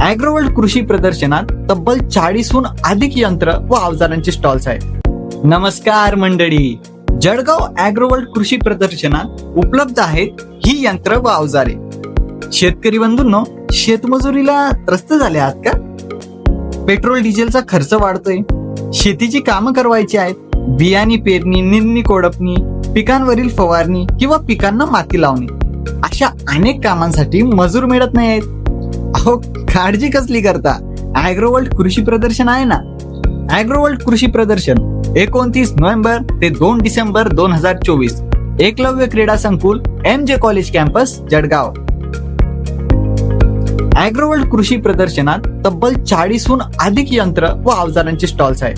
Agroworld कृषी प्रदर्शनात तब्बल चाळीसहून अधिक यंत्र व अवजारांचे स्टॉल्स आहेत. नमस्कार मंडळी. जळगाव अॅग्रोवर्ल्ड कृषी प्रदर्शनात उपलब्ध आहेत ही यंत्र व अवजारे. शेतकरी बंधूंनो शेतमजुरीला त्रस्त झाले आहात का? पेट्रोल डिझेलचा खर्च वाढतोय. शेतीची कामं करवायची आहेत. बियाणी पेरणी निंदणी कोडपणी पिकांवरील फवारणी किंवा पिकांना माती लावणे. अशा अनेक कामांसाठी मजूर मिळत नाही आहेत अहो काळजी कसली करता? अॅग्रोवर्ल्ड कृषी प्रदर्शन आहे ना? अॅग्रोवर्ल्ड कृषी प्रदर्शन एकोणतीस नोव्हेंबर ते दोन डिसेंबर दोन हजार चोवीस. एकलव्य क्रीडा संकुल एम जे कॉलेज कॅम्पस जळगाव. अॅग्रोवर्ल्ड कृषी प्रदर्शनात तब्बल चाळीसहून अधिक यंत्र व अवजारांचे स्टॉल्स आहेत.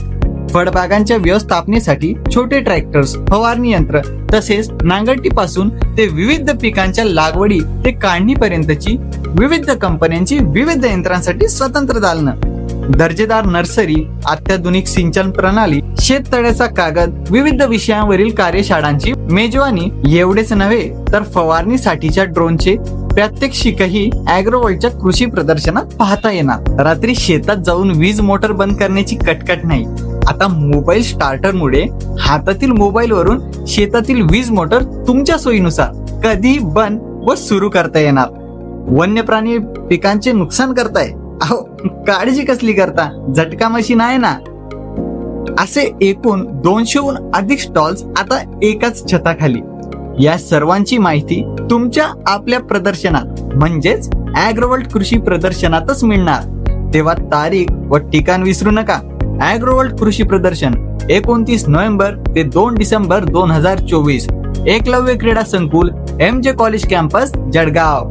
फळबागांच्या व्यवस्थापनेसाठी छोटे ट्रॅक्टर्स फवारणी यंत्र तसेच नांगरटीपासून ते विविध पिकांच्या लागवडी ते काढणीपर्यंतची विविध कंपन्यांची विविध यंत्रांसाठी स्वतंत्र दालनं. दर्जेदार नर्सरी अत्याधुनिक सिंचन प्रणाली शेततळ्याचा कागद विविध विषयांवरील कार्यशाळांची मेजवानी एवढेच नव्हे तर फवारणीसाठीच्या ड्रोनचे प्रात्यक्षिकही अॅग्रोवर्ल्डच्या कृषी प्रदर्शनात पाहता येणार. रात्री शेतात जाऊन वीज मोटर बंद करण्याची कटकट नाही. आता मोबाईल स्टार्टरमुळे हातातील मोबाईल वरून शेतातील वीज मोटर तुमच्या सोयीनुसार कधीही बंद व सुरू करता येणार. वन्य प्राणी पिकांचे नुकसान करताय. अहो काळजी कसली करता? झटका मशीन आहे ना? असे एकूण दोनशेहून अधिक स्टॉल्स आता एकाच छताखाली. या सर्वांची माहिती तुमच्या आपल्या प्रदर्शनात म्हणजेच अॅग्रोवर्ल्ड कृषी प्रदर्शनातच मिळणार. तेव्हा तारीख व ठिकाण विसरू नका. अॅग्रोवर्ल्ड कृषी प्रदर्शन एकोणतीस नोव्हेंबर ते दोन डिसेंबर दोन हजार चोवीस. एकलव्य क्रीडा संकुल एम जे कॉलेज कॅम्पस जळगाव.